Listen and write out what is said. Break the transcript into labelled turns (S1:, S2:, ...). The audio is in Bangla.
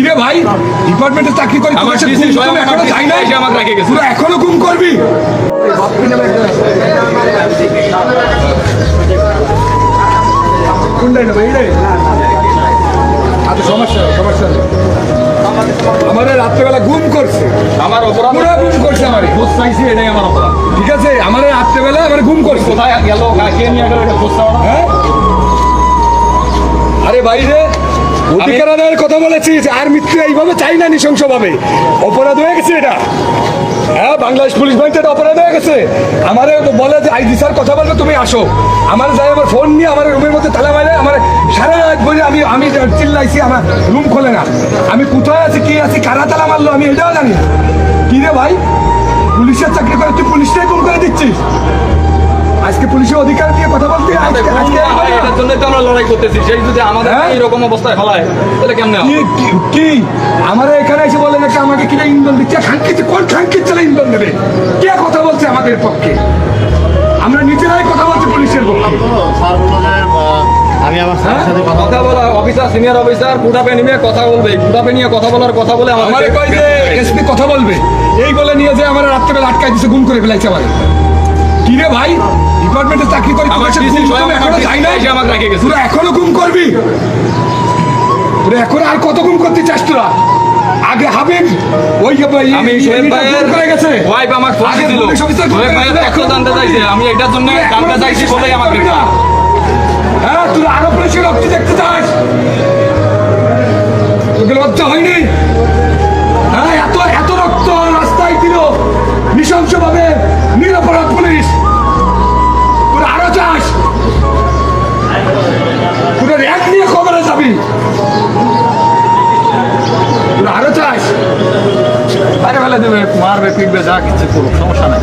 S1: কি রে ভাই? ডিপার্টমেন্টে চাকরি করি
S2: আমার এখনও
S1: যাই নাই?
S2: এসে আমাকে রেখে গেছে।
S1: পুরো এখনও গুম করবি? আচ্ছা সমস্যা সমস্যা। আমাদের রাত্রেবেলা গুম করছে।
S2: আমার অপরাধ
S1: পুরো গুম করছে আমারে
S2: খোঁজ চাইছি এটাই আমার অপরাধ।
S1: ঠিক আছে আমার রাত্রেবেলা আমার গুম করছে।
S2: কোথায় গেল? কাকে নিয়ে গেল? এটা চাও
S1: হ্যাঁ? আরে ভাই রে অধিকার আদায়ের কথা বলেছিস আর মৃত্যু এইভাবে চাই না নৃশংসভাবে। অপরাধ হয়ে গেছে এটা। হ্যাঁ বাংলাদেশ পুলিশ বাহিনীতে এটা অপরাধ হয়ে গেছে। আমারে বলে যে আইডি স্যার কথা বলবে তুমি আসো। আমার যাই আমার ফোন নিয়ে আমার রুমের মধ্যে তালা মারে আমার সারা রাত বলে আমি আমি চিল্লাইছি আমার রুম খোলে না। আমি কোথায় আছি কি আছি কারা তালা মারলো আমি এটাও জানি না। কি রে ভাই? পুলিশের চাকরি করে তুই পুলিশটাই গুম করে দিচ্ছিস। আজকে পুলিশের অধিকার দিয়ে কথা বলতে আজকে আজকে
S2: জন্যই তো আমরা লড়াই করতেছি সেই যদি আমাদের
S1: হ্যাঁ?
S2: এইরকম অবস্থায় ফেলায় তাহলে কেমনে
S1: কি কি- কি? এখানে এসে বলে নাকি আমাকে কিনা ইন্ধন দিচ্ছে? কোন ইন্ধন দেবে? কে কথা বলছে আমাদের পক্ষে? আমরা নিজেরাই কথা বলছি পুলিশের পক্ষে।
S3: আমি আমার স্যারের সাথে কথা
S2: বলা অফিসার সিনিয়র অফিসার নিয়ে কথা বলবে নিয়ে কথা বলার কথা বলে
S1: আমারে
S2: আমাদের
S1: কই যে কথা বলবে? এই বলে নিয়ে যে আমার রাত্রেবেলা আটকাই দিছে গুম করে ফেলাইছে আমার। কি রে ভাই? ডিপার্টমেন্টে চাকরি করি
S2: এখনও
S1: যাই নাই?
S2: আমাকে রেখে গেছে।
S1: তোরা এখনও গুম করবি? তোরা এখন আর কত গুম করতে চাস তোরা? আগে হাবিব ওই যে ভাই
S2: আমি সোহেব ভাইয়ের
S1: করে গেছে।
S2: ওয়াইফ আমাকে
S1: পুলিশ অফিসার
S2: সোহেব ভাইয়ের তথ্য জানতে চাইছে। আমি এটার জন্য জানতে চাইছি বলেই আমাকে
S1: হ্যাঁ তুই আরও পুলিশের রক্ত দেখতে
S2: ফেলে দেবে মারবে পিটবে যা কিছু করুক সমস্যা নাই।